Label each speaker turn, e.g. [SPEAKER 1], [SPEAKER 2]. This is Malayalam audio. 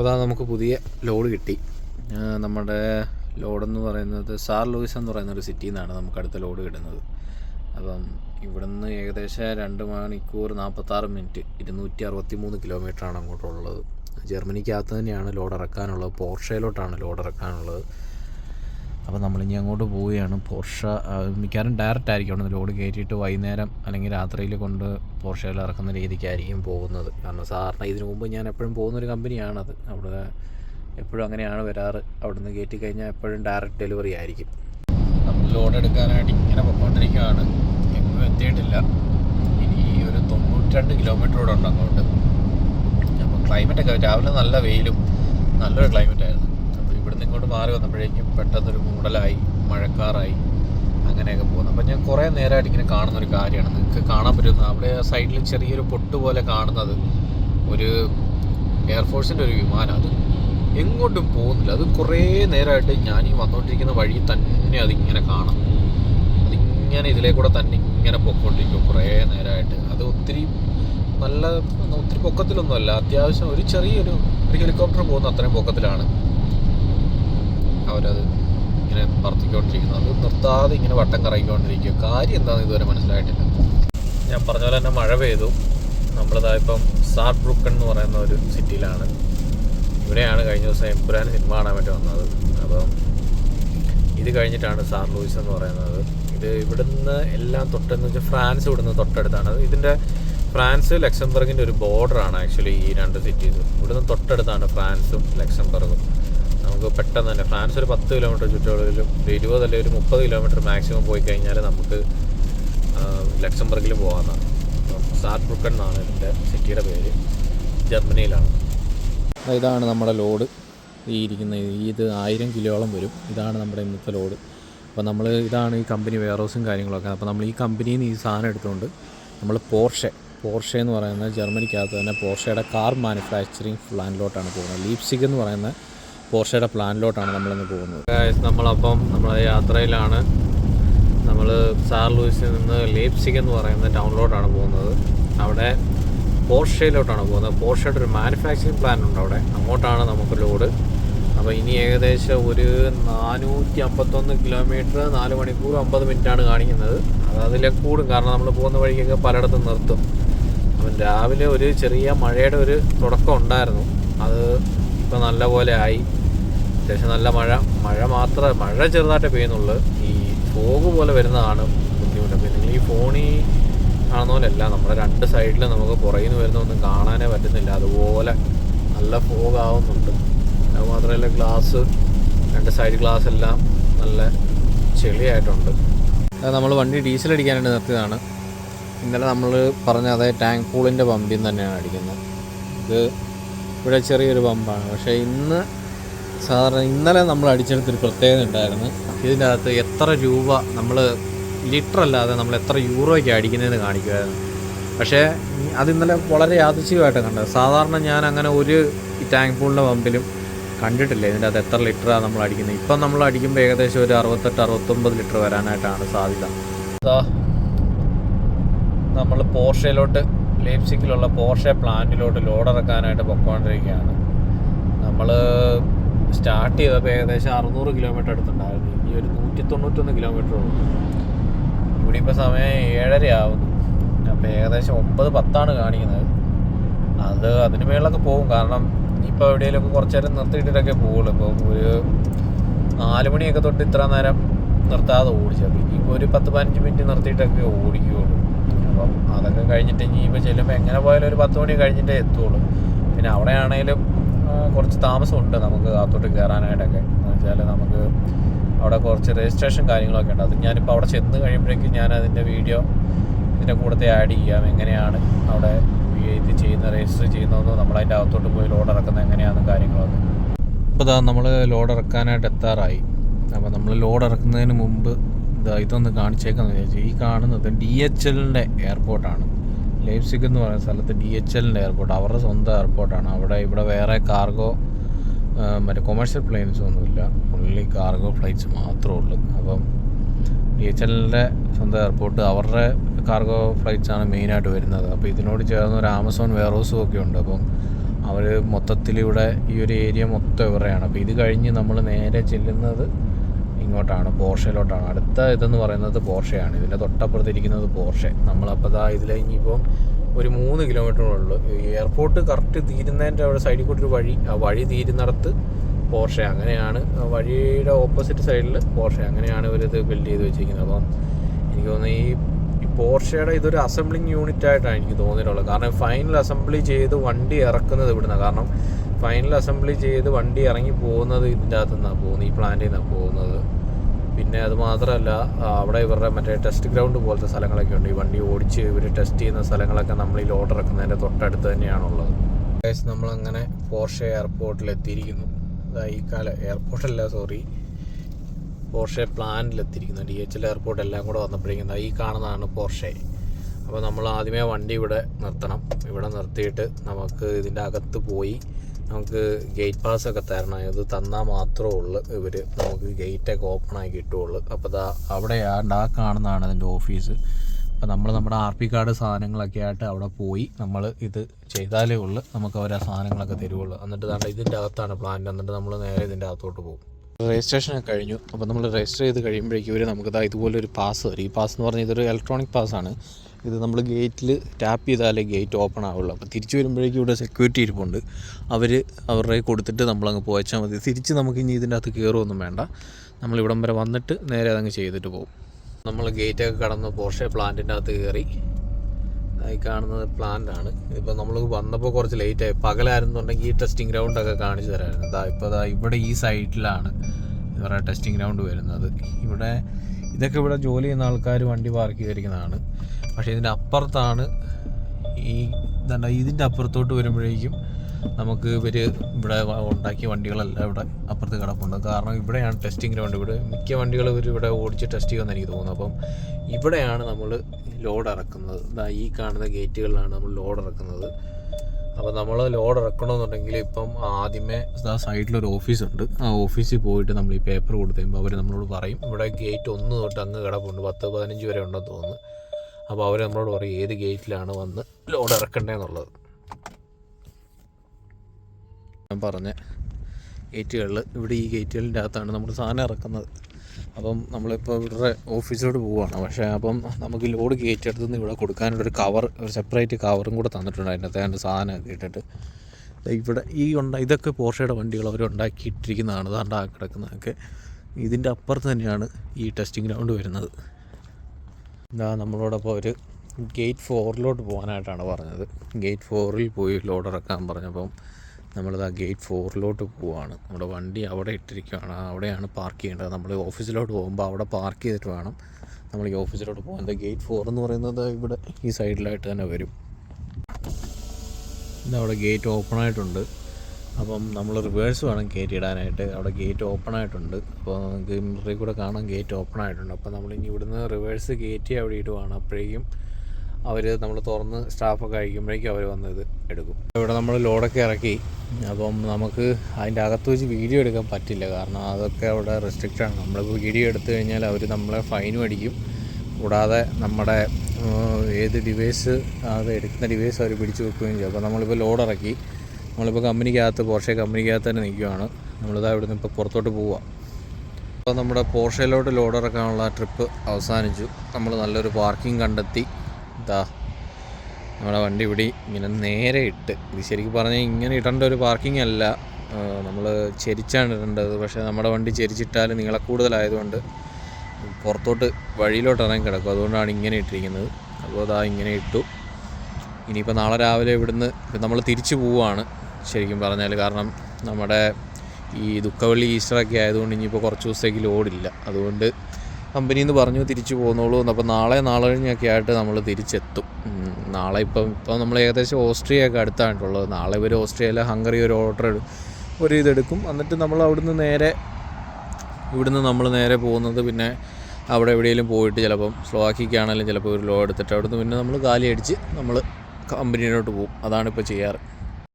[SPEAKER 1] അതാ നമുക്ക് പുതിയ ലോഡ് കിട്ടി. നമ്മുടെ നമ്മുടെ ലോഡെന്ന് പറയുന്നത് സാർ ലൂയിസ് എന്ന് പറയുന്ന ഒരു സിറ്റിയിൽ നിന്നാണ് നമുക്ക് അടുത്ത ലോഡ് കിട്ടുന്നത്. അപ്പം ഇവിടുന്ന് ഏകദേശം രണ്ട് മണിക്കൂർ നാൽപ്പത്താറ് മിനിറ്റ് ഇരുന്നൂറ്റി അറുപത്തി മൂന്ന് കിലോമീറ്ററാണ് അങ്ങോട്ടുള്ളത്. ജർമ്മനിക്കകത്ത് തന്നെയാണ് ലോഡ് ഇറക്കാനുള്ളത്. പോർഷയിലോട്ടാണ് ലോഡ് ഇറക്കാനുള്ളത്. അപ്പോൾ നമ്മളിനി അങ്ങോട്ട് പോവുകയാണ്. പോർഷ മിക്കവാറും ഡയറക്റ്റ് ആയിരിക്കും അവിടെ ലോഡ് കയറ്റിയിട്ട് വൈകുന്നേരം അല്ലെങ്കിൽ രാത്രിയിൽ കൊണ്ട് പോർഷയിൽ ഇറക്കുന്ന രീതിക്കായിരിക്കും പോകുന്നത്. കാരണം സാധാരണ ഇതിനു മുമ്പ് ഞാൻ എപ്പോഴും പോകുന്നൊരു കമ്പനിയാണത്. അവിടെ എപ്പോഴും അങ്ങനെയാണ് വരാറ്. അവിടെ നിന്ന് കയറ്റി കഴിഞ്ഞാൽ എപ്പോഴും ഡയറക്റ്റ് ഡെലിവറി ആയിരിക്കും. നമ്മൾ ലോഡ് എടുക്കാനായിട്ട് ഇങ്ങനെ പൊയ്ക്കൊണ്ടിരിക്കുകയാണ്. എങ്ങും എത്തിയിട്ടില്ല. ഇനി ഒരു തൊണ്ണൂറ്റിരണ്ട് കിലോമീറ്ററോടെ ഉണ്ട് അങ്ങോട്ട്. അപ്പോൾ ക്ലൈമറ്റൊക്കെ രാവിലെ നല്ല വെയിലും നല്ലൊരു ക്ലൈമറ്റായിരുന്നു ഇവിടുന്ന് ഇങ്ങോട്ട് മാറി വന്നപ്പോഴേക്കും പെട്ടെന്നൊരു മൂടലായി മഴക്കാറായി അങ്ങനെയൊക്കെ പോകുന്നു. അപ്പം ഞാൻ കുറേ നേരമായിട്ട് ഇങ്ങനെ കാണുന്ന ഒരു കാര്യമാണ്. നിങ്ങൾക്ക് കാണാൻ പറ്റുന്ന അവിടെ സൈഡിൽ ചെറിയൊരു പൊട്ട് പോലെ കാണുന്നത് ഒരു എയർഫോഴ്സിന്റെ ഒരു വിമാനം. അത് എങ്ങോട്ടും പോകുന്നില്ല. അത് കുറേ നേരമായിട്ട് ഞാൻ ഈ വന്നുകൊണ്ടിരിക്കുന്ന വഴി തന്നെ അതിങ്ങനെ കാണാം. അതിങ്ങനെ ഇതിലേ കൂടെ തന്നെ ഇങ്ങനെ പൊക്കോണ്ടിരിക്കും കുറേ നേരമായിട്ട് അത് ഒത്തിരി നല്ല ഒത്തിരി പൊക്കത്തിലൊന്നുമല്ല. അത്യാവശ്യം ഒരു ചെറിയൊരു ഒരു ഹെലികോപ്റ്റർ പോകുന്ന അത്രയും പൊക്കത്തിലാണ്. അവരത് ഇങ്ങനെ പറത്തിക്കൊണ്ടിരിക്കുന്നത്. അത് നിർത്താതെ ഇങ്ങനെ വട്ടം കറങ്ങിക്കൊണ്ടിരിക്കുക കാര്യം എന്താണെന്ന് ഇതുവരെ മനസ്സിലായിട്ടില്ല. ഞാൻ പറഞ്ഞ പോലെ തന്നെ മഴ പെയ്തു. നമ്മളിതാ ഇപ്പം സാർബ്രുക്കൺ എന്ന് പറയുന്ന ഒരു സിറ്റിയിലാണ് ഇവിടെയാണ് കഴിഞ്ഞ ദിവസം എംപുരാൻ സിനിമ കാണാൻ വേണ്ടി വന്നത്. അപ്പം ഇത് കഴിഞ്ഞിട്ടാണ് സാർ ലൂയിസ് എന്ന് പറയുന്നത്. ഇത് ഇവിടുന്ന് എല്ലാം തൊട്ടെന്ന് വെച്ചാൽ ഫ്രാൻസ് ഇവിടുന്ന് തൊട്ടടുത്താണ്. ഇതിന്റെ ഫ്രാൻസ് ലക്സംബർഗിന്റെ ഒരു ബോർഡറാണ് ആക്ച്വലി ഈ രണ്ട് സിറ്റീസും ഇവിടുന്ന് തൊട്ടടുത്താണ് ഫ്രാൻസും ലക്സംബർഗും. നമുക്ക് പെട്ടെന്ന് തന്നെ ഫ്രാൻസ് ഒരു പത്ത് കിലോമീറ്റർ ചുറ്റളവിലും ഒരു ഇരുപത് അല്ലെങ്കിൽ ഒരു മുപ്പത് കിലോമീറ്റർ മാക്സിമം പോയി കഴിഞ്ഞാൽ നമുക്ക് ലക്സംബർഗിൽ പോകാമെന്നാണ് അപ്പം സാർബ്രുക്കൺ എന്നാണ് ഇതിന്റെ സിറ്റിയുടെ പേര്. ജർമ്മനിയിലാണ്. ഇതാണ് നമ്മുടെ ലോഡ്. ഈ ഇരിക്കുന്ന ഇത് ആയിരം കിലോളം വരും. ഇതാണ് നമ്മുടെ ഇന്നത്തെ ലോഡ്. അപ്പോൾ നമ്മൾ ഇതാണ് ഈ കമ്പനി വെയർഹൗസും കാര്യങ്ങളൊക്കെ. അപ്പോൾ നമ്മൾ ഈ കമ്പനിയിൽ നിന്ന് ഈ സാധനം എടുത്തുകൊണ്ട് നമ്മൾ പോർഷെ പോർഷെ എന്ന് പറയുന്ന ജർമ്മനിക്കകത്ത് തന്നെ പോർഷയുടെ കാർ മാനുഫാക്ചറിങ് പ്ലാന്റിലോട്ടാണ് പോകുന്നത്. ലീപ്സിക് എന്ന് പറയുന്ന പോർഷയുടെ പ്ലാനിലോട്ടാണ് നമ്മളിന്ന് പോകുന്നത്. നമ്മളപ്പം നമ്മളെ യാത്രയിലാണ്. നമ്മൾ സാർ ലൂയിസിൽ നിന്ന് ലേപ്സിക് എന്ന് പറയുന്ന ടൗണിലോട്ടാണ് പോകുന്നത്. അവിടെ പോർഷയിലോട്ടാണ് പോകുന്നത്. പോർഷയുടെ ഒരു മാനുഫാക്ചറിങ് പ്ലാൻ ഉണ്ട് അവിടെ. അങ്ങോട്ടാണ് നമുക്ക് ലോഡ്. അപ്പോൾ ഇനി ഏകദേശം ഒരു നാനൂറ്റി അമ്പത്തൊന്ന് കിലോമീറ്റർ നാല് മണിക്കൂർ അമ്പത് മിനിറ്റാണ് കാണിക്കുന്നത്. അത് അതിലെ കൂടും. കാരണം നമ്മൾ പോകുന്ന വഴിക്കൊക്കെ പലയിടത്തും നിർത്തും. അപ്പം രാവിലെ ഒരു ചെറിയ മഴയുടെ ഒരു തുടക്കം ഉണ്ടായിരുന്നു. അത് ഇപ്പം നല്ല പോലെ ആയി. അത്യാവശ്യം നല്ല മഴ. മഴ മാത്രം മഴ ചെറുതായിട്ട് പെയ്യുന്നുള്ളൂ. ഈ ഫോഗ് പോലെ വരുന്നതാണ് ബുദ്ധിമുട്ട്. പിന്നെ ഈ ഫോണിൽ കാണുന്ന പോലെയല്ല നമ്മുടെ രണ്ട് സൈഡിൽ നമുക്ക് പുറകിൽ നിന്ന് വരുന്നൊന്നും കാണാനേ പറ്റുന്നില്ല. അതുപോലെ നല്ല ഫോഗ് ആവുന്നുണ്ട്. അത് മാത്രമല്ല ഗ്ലാസ് രണ്ട് സൈഡ് ഗ്ലാസ് എല്ലാം നല്ല ചെളിയായിട്ടുണ്ട്. അത് നമ്മൾ വണ്ടി ഡീസൽ അടിക്കാനായിട്ട് നിർത്തിയതാണ്. ഇന്നലെ നമ്മൾ പറഞ്ഞ അതേ ടാങ്ക് പൂളിന്റെ പമ്പിൽ നിന്ന് തന്നെയാണ് അടിക്കുന്നത്. ഇത് ഇവിടെ ചെറിയൊരു പമ്പാണ് പക്ഷേ ഇന്ന് സാധാരണ ഇന്നലെ നമ്മൾ അടിച്ചെടുത്തൊരു പ്രത്യേകത ഉണ്ടായിരുന്നു. ഇതിന്റെ അകത്ത് എത്ര രൂപ നമ്മൾ ലിറ്റർ അല്ലാതെ നമ്മൾ എത്ര യൂറോയ്ക്ക് അടിക്കുന്നതെന്ന് കാണിക്കുമായിരുന്നു പക്ഷേ അത് ഇന്നലെ വളരെ യാദൃശ്യമായിട്ട് കണ്ടത്. സാധാരണ ഞാൻ അങ്ങനെ ഒരു ടാങ്ക് പൂളിന്റെ പമ്പിലും കണ്ടിട്ടില്ല ഇതിന്റെ അത് എത്ര ലിറ്ററാണ് നമ്മൾ അടിക്കുന്നത്. ഇപ്പം നമ്മൾ അടിക്കുമ്പോൾ ഏകദേശം ഒരു അറുപത്തെട്ട് അറുപത്തൊമ്പത് ലിറ്റർ വരാനായിട്ടാണ് സാധ്യത. നമ്മൾ പോർഷയിലോട്ട് ലേപ്സിക്കിലുള്ള പോർഷെ പ്ലാന്റിലോട്ട് ലോഡ് ഇറക്കാനായിട്ട് പൊക്കോണ്ടിരിക്കുകയാണ്. നമ്മൾ സ്റ്റാർട്ട് ചെയ്തപ്പോൾ ഏകദേശം അറുന്നൂറ് കിലോമീറ്റർ അടുത്തുണ്ടായിരുന്നു. ഇനി ഒരു നൂറ്റി തൊണ്ണൂറ്റൊന്ന് കിലോമീറ്റർ ഉള്ളൂ. ഇവിടെ ഇപ്പോൾ സമയം ഏഴര ആവുന്നു അപ്പോൾ ഏകദേശം ഒമ്പത് പത്താണ് കാണിക്കുന്നത്. അത് അതിന് മേളിലൊക്കെ പോകും. കാരണം ഇപ്പോൾ എവിടെയെങ്കിലുമൊക്കെ കുറച്ച് നേരം നിർത്തിയിട്ടിട്ടൊക്കെ പോകുള്ളൂ ഇപ്പോൾ ഒരു നാല് മണിയൊക്കെ തൊട്ട് ഇത്ര നേരം നിർത്താതെ ഓടിച്ചു അപ്പോൾ ഇനിയിപ്പോൾ ഒരു പത്ത് പതിനഞ്ച് മിനിറ്റ് നിർത്തിയിട്ടൊക്കെ ഓടിക്കുകയുള്ളൂ അപ്പം അതൊക്കെ കഴിഞ്ഞിട്ട് ഇനിയിപ്പോൾ ചെല്ലുമ്പോൾ എങ്ങനെ പോയാലും ഒരു പത്ത് മണി കഴിഞ്ഞിട്ടേ എത്തുള്ളൂ. പിന്നെ അവിടെ ആണെങ്കിലും കുറച്ച് താമസമുണ്ട് നമുക്ക് അകത്തോട്ട് കയറാനായിട്ടൊക്കെ എന്ന് വെച്ചാൽ നമുക്ക് അവിടെ കുറച്ച് രജിസ്ട്രേഷൻ കാര്യങ്ങളൊക്കെ ഉണ്ട്. അത് ഞാനിപ്പോൾ അവിടെ ചെന്ന് കഴിയുമ്പോഴേക്കും ഞാൻ അതിന്റെ വീഡിയോ ഇതിന്റെ കൂടത്തെ ആഡ് ചെയ്യാം. എങ്ങനെയാണ് അവിടെ ഇത് ചെയ്യുന്ന രജിസ്റ്റർ ചെയ്യുന്നതെന്ന് നമ്മൾ അതിന്റെ അകത്തോട്ട് പോയി ലോഡ് ഇറക്കുന്നത് എങ്ങനെയാണ് കാര്യങ്ങളൊക്കെ. അപ്പോൾ നമ്മൾ ലോഡ് ഇറക്കാനായിട്ട് എത്താറായി. അപ്പോൾ നമ്മൾ ലോഡ് ഇറക്കുന്നതിന് മുമ്പ് ഇതൊന്ന് കാണിച്ചേക്കാന്ന് വിചാരിച്ചു. ഈ കാണുന്നത് ഡി എച്ച് എല്ലിന്റെ എയർപോർട്ടാണ് ലേപ്സിക് എന്ന് പറയുന്ന സ്ഥലത്ത് ഡി എച്ച് എല്ലിന്റെ എയർപോർട്ട് അവരുടെ സ്വന്തം എയർപോർട്ടാണ് അവിടെ ഇവിടെ വേറെ കാർഗോ മറ്റേ കൊമേഴ്ഷ്യൽ പ്ലെയിൻസ് ഒന്നുമില്ല. ഉള്ളി കാർഗോ ഫ്ലൈറ്റ്സ് മാത്രമേ ഉള്ളൂ. അപ്പം ഡി എച്ച് എല്ലിന്റെ സ്വന്തം എയർപോർട്ട് അവരുടെ കാർഗോ ഫ്ലൈറ്റ്സ് ആണ് മെയിനായിട്ട് വരുന്നത്. അപ്പോൾ ഇതിനോട് ചേർന്ന് ഒരു ആമസോൺ വെയർഹൗസും ഒക്കെ ഉണ്ട്. അപ്പം അവർ മൊത്തത്തിലിവിടെ ഈ ഒരു ഏരിയ മൊത്തം ഇവരെയാണ് അപ്പോൾ ഇത് കഴിഞ്ഞ് നമ്മൾ നേരെ ചെല്ലുന്നത് ഇങ്ങോട്ടാണ് പോർഷയിലോട്ടാണ്. അടുത്ത ഇതെന്ന് പറയുന്നത് പോർഷയാണ്. ഇതിന്റെ തൊട്ടപ്പുറത്തിരിക്കുന്നത് പോർഷെ. നമ്മളപ്പോൾ ദാ ഇതിൽ ഇനിയിപ്പം ഒരു മൂന്ന് കിലോമീറ്ററുള്ളൂ എയർപോർട്ട് കറക്റ്റ് തീരുന്നതിന്റെ അവിടെ സൈഡിൽ കൂടി ഒരു വഴി ആ വഴി തീരുന്നിടത്ത് പോർഷെ. അങ്ങനെയാണ് വഴിയുടെ ഓപ്പോസിറ്റ് സൈഡിൽ പോർഷെ. അങ്ങനെയാണ് ഇവരിത് ബിൽഡ് ചെയ്ത് വെച്ചിരിക്കുന്നത്. അപ്പം എനിക്ക് തോന്നുന്നു ഈ പോർഷയുടെ ഇതൊരു അസംബ്ലിങ് യൂണിറ്റ് ആയിട്ടാണ് എനിക്ക് തോന്നിയിട്ടുള്ളത്. കാരണം ഫൈനൽ അസംബ്ലി ചെയ്ത് വണ്ടി ഇറക്കുന്നത് ഇവിടുന്ന്. കാരണം ഫൈനൽ അസംബ്ലി ചെയ്ത് വണ്ടി ഇറങ്ങി പോകുന്നത് ഇതിന്റെ അകത്തുനിന്നാണ് പോകുന്നത് ഈ പ്ലാന്റിൽ നിന്നാണ് പോകുന്നത്. പിന്നെ അത് മാത്രമല്ല അവിടെ ഇവരുടെ മറ്റേ ടെസ്റ്റ് ഗ്രൗണ്ട് പോലത്തെ സ്ഥലങ്ങളൊക്കെ ഉണ്ട്. ഈ വണ്ടി ഓടിച്ച് ഇവർ ടെസ്റ്റ് ചെയ്യുന്ന സ്ഥലങ്ങളൊക്കെ നമ്മൾ ഈ ലോഡ് ഇറക്കുന്നതിന്റെ തൊട്ടടുത്ത് തന്നെയാണുള്ളത്. നമ്മളങ്ങനെ പോർഷെ എയർപോർട്ടിൽ എത്തിയിരിക്കുന്നു ഈ കാല എയർപോർട്ടല്ല സോറി പോർഷെ പ്ലാന്റിലെത്തിയിരിക്കുന്നു ഡി എച്ച് എൽ എയർപോർട്ട് എല്ലാം കൂടെ വന്നപ്പോഴേക്കും ഈ കാണുന്നതാണ് പോർഷെ അപ്പോൾ നമ്മൾ ആദ്യമേ വണ്ടി ഇവിടെ നിർത്തണം. ഇവിടെ നിർത്തിയിട്ട് നമുക്ക് ഇതിന്റെ അകത്ത് പോയി നമുക്ക് ഗേറ്റ് പാസ് ഒക്കെ തരണം ഇത് തന്നാൽ മാത്രമേ ഉള്ളൂ ഇവർ നമുക്ക് ഗേറ്റൊക്കെ ഓപ്പൺ ആക്കി കിട്ടുള്ളൂ അപ്പോൾ ദാ അവിടെ ആ കാണുന്നതാണ് അതിന്റെ ഓഫീസ് അപ്പോൾ നമ്മൾ നമ്മുടെ ആർ പി കാർഡ് സാധനങ്ങളൊക്കെ ആയിട്ട് അവിടെ പോയി നമ്മൾ ഇത് ചെയ്താലേ ഉള്ളൂ. നമുക്ക് അവർ ആ സാധനങ്ങളൊക്കെ തരുവുള്ളൂ എന്നിട്ട് ദാണ്ട ഇതിന്റെ അകത്താണ് പ്ലാൻ എന്നിട്ട് നമ്മൾ നേരെ ഇതിന്റെ അകത്തോട്ട് പോകും. രജിസ്ട്രേഷൻ ഒക്കെ കഴിഞ്ഞു. അപ്പോൾ നമ്മൾ രജിസ്റ്റർ ചെയ്ത് കഴിയുമ്പോഴേക്കും ഇവർ നമുക്ക് ദാ ഇതുപോലെ ഒരു പാസ് വരും. ഈ പാസ് എന്ന് പറഞ്ഞാൽ ഇതൊരു ഇലക്ട്രോണിക് പാസ്സാണ് ഇത് നമ്മൾ ഗേറ്റിൽ ടാപ്പ് ചെയ്താലേ ഗേറ്റ് ഓപ്പൺ ആവുള്ളൂ. അപ്പോൾ തിരിച്ചു വരുമ്പോഴേക്കും ഇവിടെ സെക്യൂരിറ്റി ഇരിപ്പുണ്ട്. അവർ അവരുടെ കൊടുത്തിട്ട് നമ്മളങ്ങ് പോയച്ചാൽ മതി. തിരിച്ച് നമുക്ക് ഇനി ഇതിന്റെ അകത്ത് കയറുമൊന്നും വേണ്ട. നമ്മൾ ഇവിടം വരെ വന്നിട്ട് നേരെ അതങ്ങ് ചെയ്തിട്ട് പോകും. നമ്മൾ ഗേറ്റൊക്കെ കടന്ന് പോർഷെ പ്ലാന്റിന്റെ അകത്ത് കയറി ഈ കാണുന്നത് പ്ലാന്റ് ആണ്. ഇപ്പോൾ നമ്മൾ വന്നപ്പോൾ കുറച്ച് ലേറ്റ് ആയി. പകലായിരുന്നുണ്ടെങ്കിൽ ഈ ടെസ്റ്റിംഗ് ഗ്രൗണ്ട് ഒക്കെ കാണിച്ചു തരാമായിരുന്നു ഇതാ ഇപ്പോൾ ഇതാ ഇവിടെ ഈ സൈഡിലാണ് ഇവരുടെ ടെസ്റ്റിംഗ് ഗ്രൗണ്ട് വരുന്നത്. ഇവിടെ ഇതൊക്കെ ഇവിടെ ജോലി ചെയ്യുന്ന ആൾക്കാർ വണ്ടി പാർക്ക് ചെയ്തിരിക്കുന്നതാണ്. പക്ഷേ ഇതിന്റെ അപ്പുറത്താണ് ഈ എന്താ ഇതിന്റെ അപ്പുറത്തോട്ട് വരുമ്പോഴേക്കും നമുക്ക് ഇവർ ഇവിടെ ഉണ്ടാക്കിയ വണ്ടികളല്ല ഇവിടെ അപ്പുറത്ത് കിടപ്പുണ്ട്. കാരണം ഇവിടെയാണ് ടെസ്റ്റിംഗ് ഗ്രൗണ്ട് ഇവിടെ മിക്ക വണ്ടികൾ ഇവർ ഇവിടെ ഓടിച്ച് ടെസ്റ്റ് ചെയ്യുമെന്ന് എനിക്ക് തോന്നുന്നു. അപ്പം ഇവിടെയാണ് നമ്മൾ ലോഡ് ഇറക്കുന്നത്. ദാ ഈ കാണുന്ന ഗേറ്റുകളിലാണ് നമ്മൾ ലോഡ് ഇറക്കുന്നത്. അപ്പോൾ നമ്മൾ ലോഡ് ഇറക്കണമെന്നുണ്ടെങ്കിൽ ഇപ്പം ആദ്യമേ ആ സൈഡിലൊരു ഓഫീസുണ്ട് ആ ഓഫീസിൽ പോയിട്ട് നമ്മൾ ഈ പേപ്പർ കൊടുത്തു കഴിയുമ്പോൾ അവർ നമ്മളോട് പറയും ഇവിടെ ഗേറ്റ് ഒന്ന് തൊട്ട് അങ്ങ് കിടപ്പുണ്ട്. പത്ത് പതിനഞ്ച് വരെ ഉണ്ടെന്ന് തോന്നുന്നു. അപ്പോൾ അവർ നമ്മളോട് പറയും ഏത് ഗേറ്റിലാണ് വന്ന് ലോഡ് ഇറക്കണ്ടേന്നുള്ളത് ഞാൻ പറഞ്ഞ ഗേറ്റുകളിൽ ഇവിടെ ഈ ഗേറ്റുകളിന്റെ അകത്താണ് നമ്മൾ സാധനം ഇറക്കുന്നത്. അപ്പം നമ്മളിപ്പോൾ ഇവരുടെ ഓഫീസിലോട്ട് പോവുകയാണ്. പക്ഷേ അപ്പം നമുക്ക് ലോഡ് ഗേറ്റ് അടുത്ത് നിന്ന് ഇവിടെ കൊടുക്കാനുള്ളൊരു കവർ ഒരു സെപ്പറേറ്റ് കവറും കൂടെ തന്നിട്ടുണ്ട് അതിനകത്ത് അതിന്റെ സാധനമൊക്കെ ഇട്ടിട്ട്. ഇവിടെ ഈ ഉണ്ട ഇതൊക്കെ പോർഷയുടെ വണ്ടികൾ അവർ ഉണ്ടാക്കിയിട്ടിരിക്കുന്നതാണ്. ഇതാണ്ട് ആ കിടക്കുന്നതൊക്കെ. ഇതിന്റെ അപ്പുറത്ത് തന്നെയാണ് ഈ ടെസ്റ്റിംഗ് ഗ്രൗണ്ട് വരുന്നത്. ഇതാ നമ്മളോടൊപ്പം ഒരു ഗേറ്റ് ഫോറിലോട്ട് പോകാനായിട്ടാണ് പറഞ്ഞത്. ഗേറ്റ് ഫോറിൽ പോയി ലോഡ് ഇറക്കാൻ പറഞ്ഞപ്പം നമ്മളിതാ ഗേറ്റ് ഫോറിലോട്ട് പോവുകയാണ് നമ്മുടെ വണ്ടി അവിടെ ഇട്ടിരിക്കുകയാണ് അവിടെയാണ് പാർക്ക് ചെയ്യേണ്ടത്. നമ്മൾ ഓഫീസിലോട്ട് പോകുമ്പോൾ അവിടെ പാർക്ക് ചെയ്തിട്ട് വേണം നമ്മൾ ഈ ഓഫീസിലോട്ട് പോകാൻ ഗേറ്റ് ഫോർ എന്ന് പറയുന്നത് ഇവിടെ ഈ സൈഡിലായിട്ട് തന്നെ വരും. അവിടെ ഗേറ്റ് ഓപ്പൺ ആയിട്ടുണ്ട്. അപ്പം നമ്മൾ റിവേഴ്സ് വേണം കയറ്റി ഇടാനായിട്ട്. അവിടെ ഗേറ്റ് ഓപ്പൺ ആയിട്ടുണ്ട്. അപ്പോൾ നമുക്ക് കൂടെ കാണാൻ ഗേറ്റ് ഓപ്പൺ ആയിട്ടുണ്ട്. അപ്പോൾ നമ്മൾ ഇനി ഇവിടുന്ന് റിവേഴ്സ് കയറ്റി അവിടെ ഇടുവാണ്. അപ്പോഴേക്കും അവർ നമ്മൾ തുറന്ന് സ്റ്റാഫൊക്കെ കഴിക്കുമ്പോഴേക്കും അവർ വന്ന് ഇത് എടുക്കും. ഇവിടെ നമ്മൾ ലോഡൊക്കെ ഇറക്കി. അപ്പം നമുക്ക് അതിന്റെ അകത്ത് വെച്ച് വീഡിയോ എടുക്കാൻ പറ്റില്ല. കാരണം അതൊക്കെ അവിടെ റെസ്ട്രിക്റ്റ് ആണ്. നമ്മളിപ്പോൾ വീഡിയോ എടുത്തു കഴിഞ്ഞാൽ അവർ നമ്മളെ ഫൈനും അടിക്കും. കൂടാതെ നമ്മുടെ ഏത് ഡിവൈസ് അത് എടുക്കുന്ന ഡിവൈസ് അവർ പിടിച്ചു വെക്കുകയും ചെയ്യും. അപ്പോൾ നമ്മളിപ്പോൾ ലോഡ് ഇറക്കി. നമ്മളിപ്പോൾ കമ്പനിക്കകത്ത് പോർഷെ കമ്പനിക്കകത്ത് തന്നെ നിൽക്കുകയാണ് നമ്മളിതാ ഇവിടുന്ന് ഇപ്പോൾ പുറത്തോട്ട് പോവുക അപ്പോൾ നമ്മുടെ പോർഷയിലോട്ട് ലോഡ് ഇറക്കാനുള്ള ട്രിപ്പ് അവസാനിച്ചു. നമ്മൾ നല്ലൊരു പാർക്കിംഗ് കണ്ടെത്തി. ഇതാ നമ്മുടെ വണ്ടി ഇവിടെ ഇങ്ങനെ നേരെ ഇട്ട്. ഇത് ശരിക്കും പറഞ്ഞാൽ ഇങ്ങനെ ഇടേണ്ട ഒരു പാർക്കിംഗ് അല്ല. നമ്മൾ ചെരിച്ചാണ് ഇടേണ്ടത്. പക്ഷേ നമ്മുടെ വണ്ടി ചെരിച്ചിട്ടാൽ നീളക്കൂടുതലായതുകൊണ്ട് പുറത്തോട്ട് വഴിയിലോട്ട് ഇറങ്ങി കിടക്കും. അതുകൊണ്ടാണ് ഇങ്ങനെ ഇട്ടിരിക്കുന്നത്. അപ്പോൾ അതാ ഇങ്ങനെ ഇട്ടു. ഇനിയിപ്പോൾ നാളെ രാവിലെ ഇവിടുന്ന് ഇപ്പം നമ്മൾ തിരിച്ചു പോവുകയാണ് ശരിക്കും പറഞ്ഞാൽ കാരണം നമ്മുടെ ഈ ദുഃഖവള്ളി ഈസ്റ്ററൊക്കെ ആയതുകൊണ്ട് ഇനിയിപ്പോൾ കുറച്ച് ദിവസത്തേക്ക് ലോഡില്ല. അതുകൊണ്ട് കമ്പനിയിൽ നിന്ന് പറഞ്ഞു തിരിച്ചു പോകുന്നുള്ളൂ എന്ന് അപ്പോൾ നാളെ നാളെ കഴിഞ്ഞൊക്കെ ആയിട്ട് നമ്മൾ തിരിച്ചെത്തും. നാളെ ഇപ്പം ഇപ്പം നമ്മൾ ഏകദേശം ഓസ്ട്രിയയൊക്കെ അടുത്തായിട്ടുള്ളത്. നാളെ ഇവർ ഓസ്ട്രിയയിലെ ഹംഗറി ഒരു ഓർഡർ ഒരു ഇതെടുക്കും. എന്നിട്ട് നമ്മൾ അവിടുന്ന് നേരെ ഇവിടുന്ന് നമ്മൾ നേരെ പോകുന്നത് പിന്നെ അവിടെ എവിടെയെങ്കിലും പോയിട്ട് ചിലപ്പം സ്ലോവാക്കിക്കാണെങ്കിലും ചിലപ്പോൾ ഒരു ലോ എടുത്തിട്ട് അവിടുന്ന് പിന്നെ നമ്മൾ കാലി അടിച്ച് നമ്മൾ കമ്പനിയിലോട്ട് പോകും അതാണ് ഇപ്പോൾ ചെയ്യാറ്.